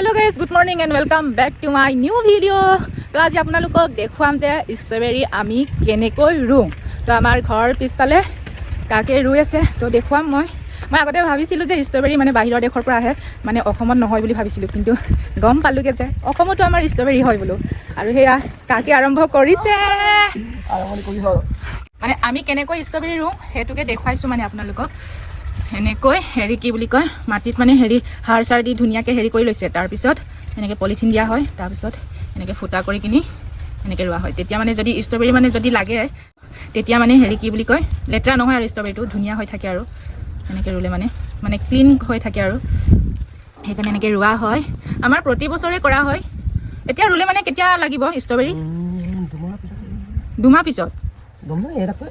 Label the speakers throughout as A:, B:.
A: Hello' guys good morning and welcome back to my new video' তো আজি আপোনালোকক দেখুৱাম যে ষ্ট্ৰবেৰী আমি কেনেকৈ ৰুওঁ। তো আমাৰ ঘৰৰ পিছফালে কাকে ৰুই আছে তো দেখুৱাম মই। মই আগতে ভাবিছিলোঁ যে ষ্ট্ৰবেৰী মানে বাহিৰৰ দেশৰ পৰা আহে মানে অসমত নহয় বুলি ভাবিছিলোঁ কিন্তু গম পালোঁগৈ যে অসমতো আমাৰ ষ্ট্ৰবেৰী হয় বোলো। আৰু সেয়া কাকে আৰম্ভ কৰিছে। মানে আমি কেনেকৈ ষ্ট্ৰবেৰী ৰুওঁ সেইটোকে দেখুৱাইছোঁ মানে আপোনালোকক। সেনেকৈ হেৰি কি বুলি কয় মাটিত মানে হেৰি সাৰ চাৰ দি ধুনীয়াকৈ হেৰি কৰি লৈছে। তাৰপিছত এনেকৈ পলিথিন দিয়া হয় তাৰপিছত এনেকৈ ফুটা কৰি কিনি এনেকৈ ৰোৱা হয়। তেতিয়া মানে যদি ষ্ট্ৰবেৰী মানে যদি লাগে তেতিয়া মানে হেৰি কি বুলি কয় লেতেৰা নহয় আৰু ষ্ট্ৰবেৰীটো ধুনীয়া হৈ থাকে আৰু। এনেকৈ ৰুলে মানে মানে ক্লিন হৈ থাকে আৰু। সেইকাৰণে এনেকৈ ৰোৱা হয়। আমাৰ প্ৰতি বছৰে কৰা হয়। এতিয়া ৰুলে মানে কেতিয়া লাগিব ষ্ট্ৰবেৰী?
B: দুমাহ পিছত।
A: দুমাহ পিছত?
B: দুমাহ এটাকৈ?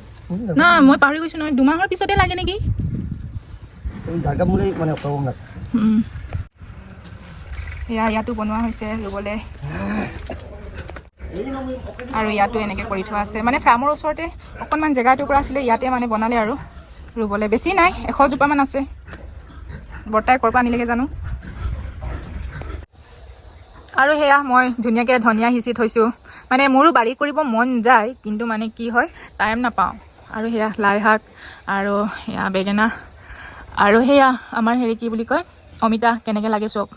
A: না মই পাহৰি গৈছোঁ নহয় দুমাহৰ পিছতে লাগে নেকি? ইয়াতো বনোৱা হৈছে ৰুবলৈ। আৰু ইয়াতো এনেকৈ কৰি থোৱা আছে। মানে ফাৰ্মৰ ওচৰতে অকণমান জেগা টুকুৰা আছিলে ইয়াতে মানে বনালে আৰু ৰুবলৈ। বেছি নাই এশ জোপামান আছে। বৰ্তাই ক'ৰ পৰা আনিলেগৈ জানো? আৰু সেয়া মই ধুনীয়াকৈ ধনিয়া সিঁচি থৈছোঁ। মানে মোৰো বাৰী কৰিব মন যায় কিন্তু মানে কি হয় টাইম নাপাওঁ। আৰু সেয়া লাই শাক আৰু সেয়া বেঙেনা। আৰু সেয়া আমাৰ হেৰি কি বুলি কয়? অমিতা কেনেকৈ লাগে চাওক?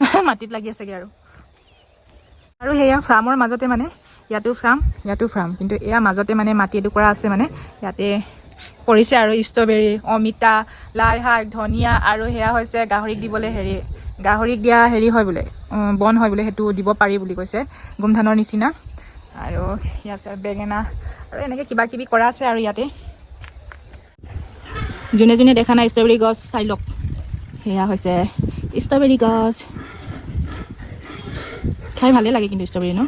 A: মাটিত লাগি আছেগৈ আৰু। আৰু সেয়া ফাৰ্মৰ মাজতে মানে ইয়াতো ফাৰ্ম ইয়াতো ফাৰ্ম। কিন্তু এয়া মাজতে মানে মাটি এটুকুৰা আছে মানে ইয়াতে কৰিছে আৰু ষ্ট্ৰবেৰী অমিতা লাই শাক ধনিয়া আৰু সেয়া হৈছে গাহৰিক দিবলৈ হেৰি গাহৰিক দিয়া হেৰি হয় বোলে বন হয় বোলে সেইটো দিব পাৰি বুলি কৈছে গোমধানৰ নিচিনা। আৰু ইয়াত বেঙেনা আৰু এনেকৈ কিবা কিবি কৰা আছে আৰু ইয়াতে। যোনে যোনে দেখা নাই ষ্ট্ৰবেৰী গছ চাই লওক। সেয়া হৈছে ষ্ট্ৰবেৰী গছ। খাই ভালেই লাগে কিন্তু ষ্ট্ৰবেৰী ন?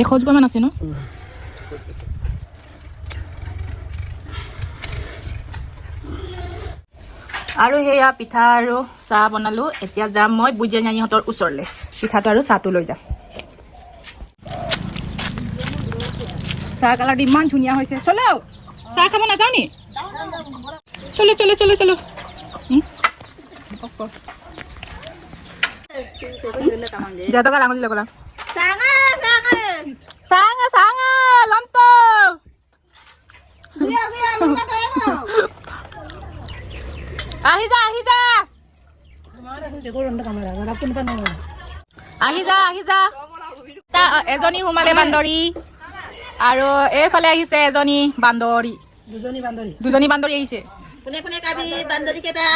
A: এশ জোপামান আছে, ন? আৰু সেয়া পিঠা আৰু চাহ বনালোঁ। এতিয়া যাম মই বুজিয়া নিয়াহঁতৰ ওচৰলৈ। পিঠাটো আৰু চাহটো লৈ যাম। চাহ কালাৰটো ইমান ধুনীয়া হৈছে। চলো চাহ খাব নাযাওঁ নি চলো চলো চলো চলো? জেতকা ডাঙলি লগলা চাঙা চাঙা লম্প আহি যা আহি যা। আহি যা আহি যা। এজনী সোমালে বান্দৰী। আৰু এইফালে আহিছে এজনী বান্দৰী।
B: দুজনী বান্ধৰী
A: দুজনী বান্দৰী আহিছে।
B: কোনে কোনে কাবি বান্ধৰী কেইটা?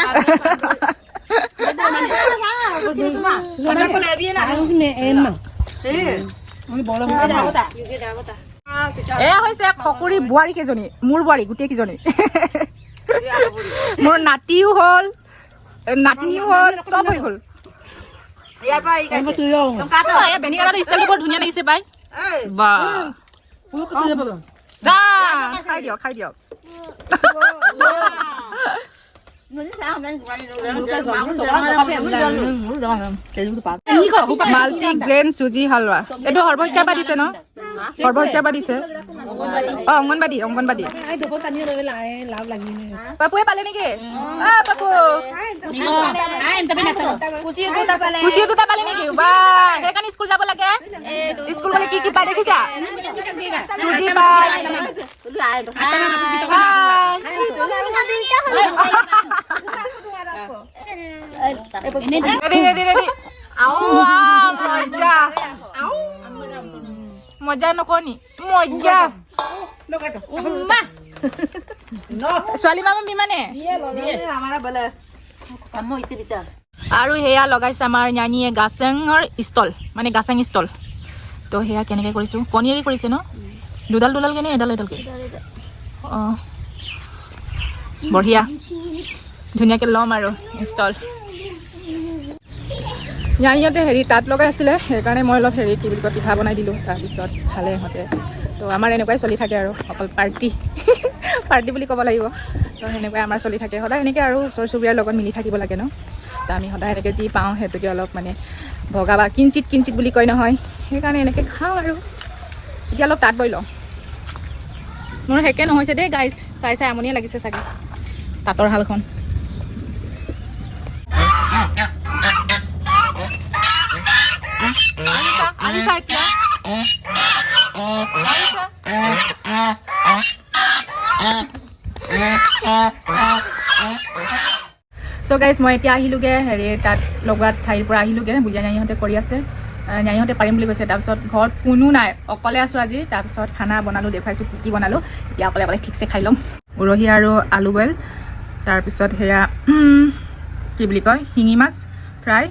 A: এয়া হৈছে খকুৰী বোৱাৰী কেইজনী মোৰ বোৱাৰী গোটেই কেইজনী। মোৰ নাতিও হ'ল নাতিনীও হ'ল চব হৈ গ'ল।
B: ইয়াৰ পৰা এই
A: অ, এই বেনীকালাটো ষ্টাইলটো বৰ ধুনীয়া লাগিছে পাই বা যা খাই দিয়ক খাই দিয়ক মাল্টি গ্ৰেইন চুজি হালোৱা এইটো সৰ্বশিক্ষাৰ পৰা দিছে ন সৰ্বশিক্ষাৰ পৰা দিছে অ অংগনবাদী অংগনবাদী পালে নেকি অ পাপু কুচিও দুটা পালে নেকি বা সেইকাৰণে স্কুল যাব লাগে স্কুল গ'লে কি কি পাই দেখিছা চুজি মজা নকনি মজা উম্মা। ছোৱালী মামা বিমানে আৰু সেয়া লগাইছে আমাৰ ஞানীয়ে গাছেঙৰ ষ্টল মানে গাছেং ষ্টল তো সেয়া কেনেকৈ কৰিছোঁ কণী এৰি কৰিছে ন দুডাল দুডালকৈ নে এডাল এডালকৈ অঁ বঢ়িয়া ধুনীয়াকৈ ল'ম আৰু ষ্টল ঞানীহঁতে হেৰি তাঁত লগাই আছিলে সেইকাৰণে মই অলপ হেৰি কি বুলি কয় পিঠা বনাই দিলোঁ। তাৰপিছত খালে ইহঁতে। তো আমাৰ এনেকুৱাই চলি থাকে আৰু অকল পাৰ্টি। পাৰ্টি বুলি ক'ব লাগিব। তো সেনেকুৱাই আমাৰ চলি থাকে। সদায় এনেকৈ আৰু ওচৰ চুবুৰীয়াৰ লগত মিলি থাকিব লাগে ন। তো আমি সদায় এনেকৈ যি পাওঁ সেইটোকে অলপ মানে ভগা বা কিঞ্চিত কিঞ্চিত বুলি কয় নহয়। সেইকাৰণে এনেকৈ খাওঁ আৰু। এতিয়া অলপ তাঁত বৈ লওঁ। মোৰ সেকে নহৈছে দেই গাইজ চাই চাই আমনিয়ে লাগিছে চাগে। তাঁতৰ শালখন। এতিয়া আহিছা চ' গাইজ মই এতিয়া আহিলোঁগৈ হেৰি তাত লগোৱাত ঠাইৰ পৰা আহিলোঁগৈ বুজা নিয়াহঁতে কৰি আছে। আহ, নিয়াহঁতে পাৰিম বুলি কৈছে তাৰপিছত ঘৰত কোনো নাই অকলে আছোঁ আজি তাৰপিছত খানা বনালোঁ দেখুৱাইছোঁ কি কি বনালোঁ এতিয়া অকলে অকলে ঠিকছে খাই ল'ম। উৰহি আৰু আলু বইল তাৰপিছত সেয়া কি বুলি কয় শিঙি মাছ ফ্ৰাই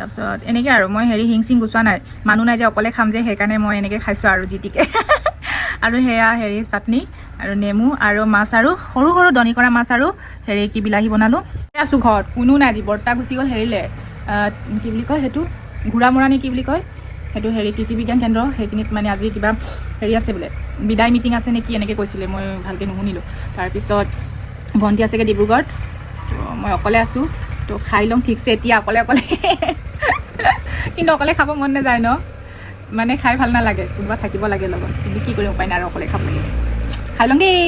A: তাৰপিছত এনেকৈ আৰু মই হেৰি শিং চিং গুচোৱা নাই। মানুহ নাই যে অকলে খাম যে সেইকাৰণে মই এনেকৈ খাইছোঁ আৰু জিটিকে আৰু সেয়া হেৰি চাটনি আৰু নেমু আৰু মাছ আৰু সৰু সৰু দনি কৰা মাছ আৰু হেৰি কি বিলাহী বনালোঁ। আছোঁ ঘৰত কোনো নাই আজি বৰ্তা গুচি গ'ল হেৰিলে। কি বুলি কয় সেইটো? ঘোঁৰামৰা নে কি বুলি কয়? সেইটো হেৰি কৃষি বিজ্ঞান কেন্দ্ৰ সেইখিনিত মানে আজি কিবা হেৰি আছে বোলে বিদায় মিটিং আছে নেকি এনেকৈ কৈছিলে মই ভালকৈ নুশুনিলোঁ। তাৰপিছত ভণ্টি আছেগৈ ডিব্ৰুগড়ত তো মই অকলে আছোঁ তো খাই ল'ম ঠিকছে এতিয়া অকলে অকলে। কিন্তু অকলে খাব মন নাযায় ন? মানে খাই ভাল নালাগে কোনোবা থাকিব লাগে লগত। কিন্তু কি কৰিম উপায় নাই আৰু অকলে খাব লাগে। খাই ল'ম দেই